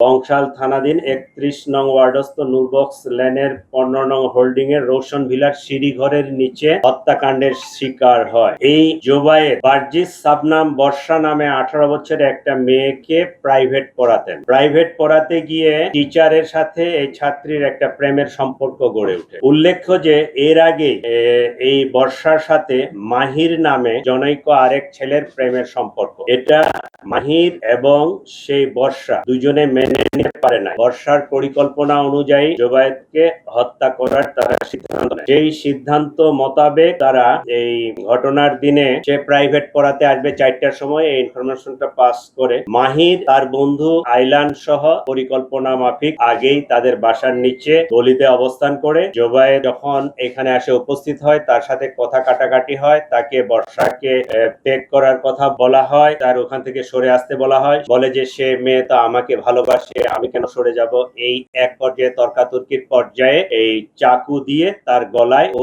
বংশাল থানাধীন একত্রিশ নং ওয়ার্ডস্থ নুরবক্স লেনের পনেরো নং হোল্ডিং এর রোশন ভিলার সিঁড়ি ঘরের নিচে হত্যাকাণ্ডের শিকার হয়। এই জোবায়ের বার্জিস সাবনাম বর্ষা নামে আঠারো বছরের একটা মেয়েকে প্রাইভেট পড়াতেন। প্রাইভেট পড়াতে গিয়ে টিচারের সাথে এই ছাত্রীর একটা প্রেমের সম্পর্ক গড়ে ওঠে। উল্লেখ্য যে এর আগে এই বর্ষার সাথে মাহির নামে জনৈক আরেক ছেলের প্রেমের সম্পর্ক। এটা মাহির এবং সেই বর্ষা দুজনে মেনে নিতে পারে বর্ষার পরিকল্পনা অনুযায়ী হত্যা করার তারা সিদ্ধান্ত সিদ্ধান্ত মোতাবেক তারা এই ঘটনার দিনে সে প্রাইভেট পড়াতে আসবে চারটার সময়, এই ইনফরমেশনটা পাস করে মাহির, তার বন্ধু আইলান সহ পরিকল্পনা মাফিক আগেই তাদের বাসার নিচে গলিতে অবস্থান করে। জোবায়ে যখন এখানে আসে উপস্থিত হয়, তার সাথে কথা কাটাকাটি হয়, তাকে বর্ষাকে পেক করার কথা বলা হয়, তার ওখান থেকে সরে আসতে বলা হয়। বলে যে, সে মেয়ে তো আমাকে ভালোবাসে। আমি কেন সরে যাব? এই এক পর্যায়ে তর্কাতর্কির পর্যায়ে এই চাকু দিয়ে তার গলায় ও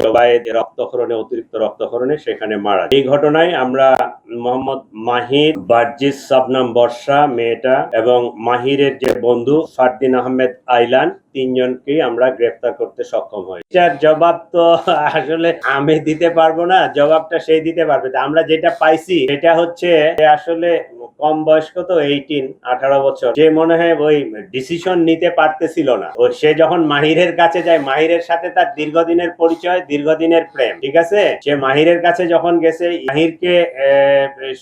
জবায়ে রক্তক্ষরণে, অতিরিক্ত রক্তক্ষরণে সেখানে মারা এই ঘটনায় আমরা মোহাম্মদ মাহির বার্জিস সাবনাম বর্ষা মেয়েটা এবং মাহিরের যে বন্ধু ফারদিন আহমেদ আইলান তিনজনকেই আমরা গ্রেফতার করতে সক্ষম হই। এটার জবাব তো আসলে আমি দিতে পারব না, জবাবটা সেই দিতে পারবে। আমরা যেটা পাইছি, সেটা হচ্ছে আসলে কম বয়স্ক তো এইটিন আঠারো বছর। যে মনে হয় ওই ডিসিশন নিতে পারতেছিল না। ও সে যখন মাহিরের কাছে যায়, মাহিরের সাথে তার দীর্ঘদিনের পরিচয়, দীর্ঘদিনের প্রেম, ঠিক আছে? সে মাহিরের কাছে যখন গেছে, মাহিরকে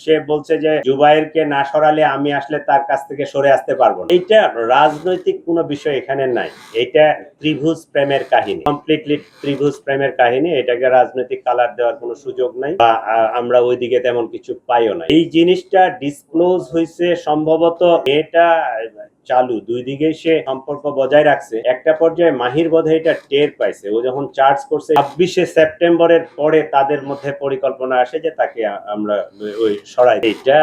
সে বলছে যে জুবাইরকে না সরালে আমি আসলে তার কাছ থেকে সরে আসতে পারব না। রাজনৈতিক কোনো বিষয় এখানে নাই। এটা ত্রিভুজ প্রেমের কাহিনী। কমপ্লিটলি ত্রিভুজ প্রেমের কাহিনী। এটাকে রাজনৈতিক কালার দেওয়ার কোনো সুযোগ নাই বা আমরা আমরা ওইদিকে তেমন কিছু পাইও না এই জিনিসটা ডিসক্লোজ হয়েছে সম্ভবত এটা চালু। দুই দিকে সে সম্পর্ক বজায় রাখছে। একটা পর্যায়ে মাহির বোধ এটা টের পাইছে। ও যখন চার্জ করছে, ছাব্বিশে সেপ্টেম্বরের পরে তাদের মধ্যে পরিকল্পনা আসে যে তাকে আমরা ওই সরাই এটা,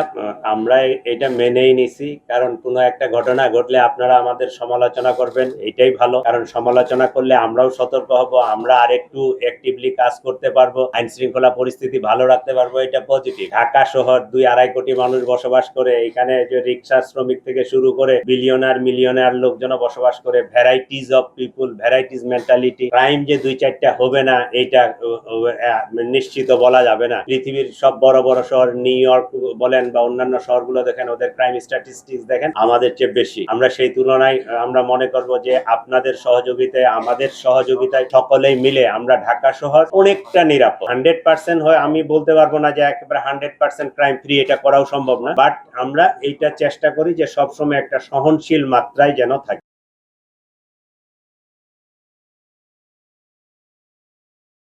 আমরা এটা মেনেই নিছি। কারণ কোনো একটা ঘটনা ঘটলে আপনারা আমাদের সমালোচনা করবেন, এটাই ভালো। কারণ সমালোচনা করলে আমরাও সতর্ক হব, আমরা আরেকটু অ্যাক্টিভলি কাজ করতে পারব আইন শৃঙ্খলা পরিস্থিতি ভালো রাখতে পারব, এটা পজিটিভ ঢাকা শহর দুই আড়াই কোটি মানুষ বসবাস করে, এখানে যে রিক্সা শ্রমিক থেকে শুরু করে বিলিয়নার মিলিয়নার লোকজন বসবাস করে। Varieties of people varieties mentality crime যে দুই চারটা হবে না, এটা নিশ্চিত বলা যাবে না। পৃথিবীর সব বড় বড় শহর নিউ ইয়র্ক বলেন বা অন্যান্য শহরগুলো দেখেন, ওদের ক্রাইম স্ট্যাটিস্টিক্স দেখেন, আমাদের চেয়ে বেশি। আমরা সেই তুলনায়, আমরা মনে করব যে আপনাদের সহযোগিতায়, আমাদের সহযোগিতায় সকলেই মিলে আমরা ঢাকা শহর অনেকটা নিরাপদ। হান্ড্রেড পার্সেন্ট হয়, আমি বলতে পারব না যে একেবারে হান্ড্রেড পার্সেন্ট ক্রাইম ফ্রি এটা করাও সম্ভব না। বাট আমরা এইটা চেষ্টা করি যে সবসময় একটা সহনশীল মাত্রায় যেন থাকে।